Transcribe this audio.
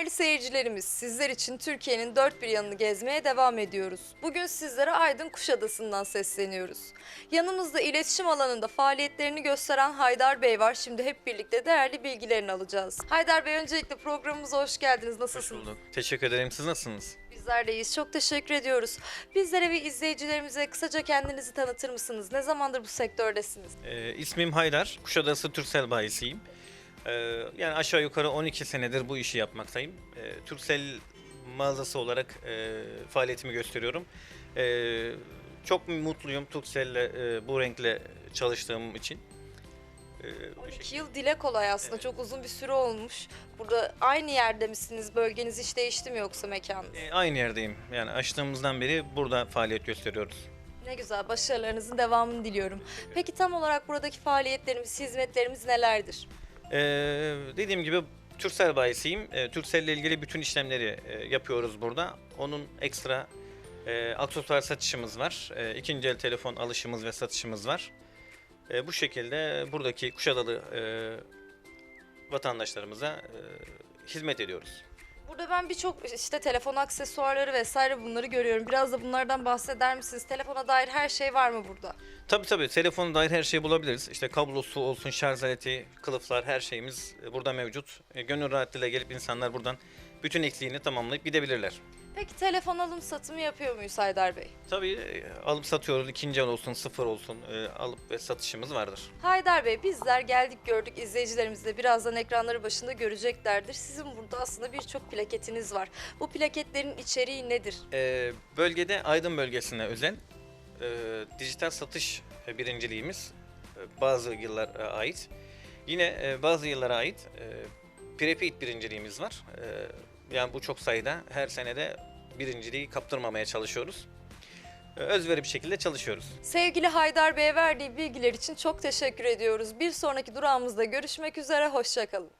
Değerli seyircilerimiz, sizler için Türkiye'nin dört bir yanını gezmeye devam ediyoruz. Bugün sizlere Aydın Kuşadası'ndan sesleniyoruz. Yanımızda iletişim alanında faaliyetlerini gösteren Haydar Bey var. Şimdi hep birlikte değerli bilgilerini alacağız. Haydar Bey öncelikle programımıza hoş geldiniz. Hoş Nasılsınız? bulduk. Teşekkür ederim. Siz nasılsınız? Bizler de iyiyiz. Çok teşekkür ediyoruz. Bizlere ve izleyicilerimize kısaca kendinizi tanıtır mısınız? Ne zamandır bu sektördesiniz? Ee, ismim Haydar. Kuşadası Türksel bayisiyim. Ee, yani aşağı yukarı 12 senedir bu işi yapmaktayım. Ee, Türksel mağazası olarak e, faaliyetimi gösteriyorum. Ee, çok mutluyum Türksel'le e, bu renkle çalıştığım için. Ee, bu 12 yıl dile kolay aslında. Çok uzun bir süre olmuş. Burada aynı yerde misiniz? Bölgeniz hiç değişti mi yoksa mekanınız? E, aynı yerdeyim. Yani açtığımızdan beri burada faaliyet gösteriyoruz. Ne güzel. Başarılarınızın devamını diliyorum. Peki tam olarak buradaki faaliyetlerimiz, hizmetlerimiz nelerdir? Ee, dediğim gibi Türksel bayisiyim. Ee, Türksel ile ilgili bütün işlemleri e, yapıyoruz burada. Onun ekstra e, aksesuar satışımız var. E, ikinci el telefon alışımız ve satışımız var. E, bu şekilde buradaki Kuşadalı e, vatandaşlarımıza e, hizmet ediyoruz. Burada ben birçok işte telefon aksesuarları vesaire bunları görüyorum. Biraz da bunlardan bahseder misiniz? Telefona dair her şey var mı burada? Tabii tabii telefona dair her şeyi bulabiliriz. İşte kablosu olsun, şarj aleti, kılıflar her şeyimiz e, burada mevcut. E, gönül rahatlığıyla gelip insanlar buradan bütün ekliğini tamamlayıp gidebilirler. Peki telefon alım satımı yapıyor muyuz Haydar Bey? Tabii e, alıp satıyoruz. ikinci el olsun, sıfır olsun e, alıp ve satışımız vardır. Haydar Bey bizler geldik gördük izleyicilerimiz de birazdan ekranları başında göreceklerdir. Sizin burada aslında birçok plaketiniz var. Bu plaketlerin içeriği nedir? E, bölgede Aydın bölgesine özel e, dijital satış birinciliğimiz e, bazı yıllara ait. Yine e, bazı yıllara ait e, prepaid birinciliğimiz var. E, yani bu çok sayıda her senede birinciliği kaptırmamaya çalışıyoruz. E, özveri bir şekilde çalışıyoruz. Sevgili Haydar Bey'e verdiği bilgiler için çok teşekkür ediyoruz. Bir sonraki durağımızda görüşmek üzere, hoşçakalın.